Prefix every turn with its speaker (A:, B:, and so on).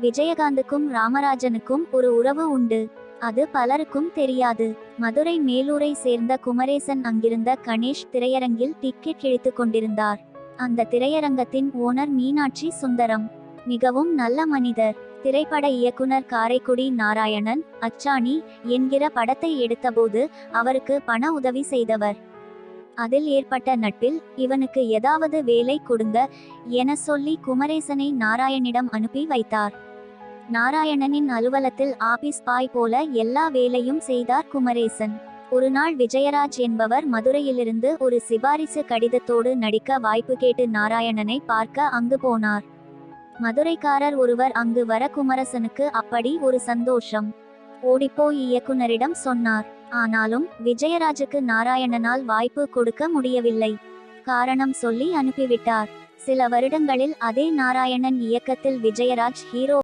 A: விஜயகாந்துக்கும் ராமராஜனுக்கும் ஒரு உறவு உண்டு. அது பலருக்கும் தெரியாது. மதுரை மேலூரை சேர்ந்த குமரேசன் அங்கிருந்த கணேஷ் திரையரங்கில் டிக்கெட் கிழித்துக் கொண்டிருந்தார். அந்த திரையரங்கத்தின் ஓனர் மீனாட்சி சுந்தரம். மிகவும் நல்ல மனிதர். திரைப்பட இயக்குனர் காரைக்குடி நாராயணன் அச்சாணி என்கிற படத்தை எடுத்தபோது அவருக்கு பண உதவி செய்தவர். அதில் ஏற்பட்ட நட்பில் இவனுக்கு ஏதாவது வேலை கொடுங்க என சொல்லி குமரேசனை நாராயணிடம் அனுப்பி வைத்தார். நாராயணனின் அலுவலத்தில் ஆபீஸ் பாய் போல எல்லா வேலையும் செய்தார் குமரேசன். ஒரு நாள் விஜயராஜ் என்பவர் மதுரையிலிருந்து ஒரு சிபாரிசு கடிதத்தோடு நடிக்க வாய்ப்பு கேட்டு நாராயணனை பார்க்க அங்கு போனார். மதுரைக்காரர் ஒருவர் அங்கு வர குமரசனுக்கு அப்படி ஒரு சந்தோஷம். ஓடிப்போய் இயக்குனரிடம் சொன்னார். ஆனாலும் விஜயராஜுக்கு நாராயணனால் வாய்ப்பு கொடுக்க முடியவில்லை. காரணம் சொல்லி அனுப்பிவிட்டார். சில வருடங்களில் அதே நாராயணன் இயக்கத்தில் விஜயராஜ் ஹீரோ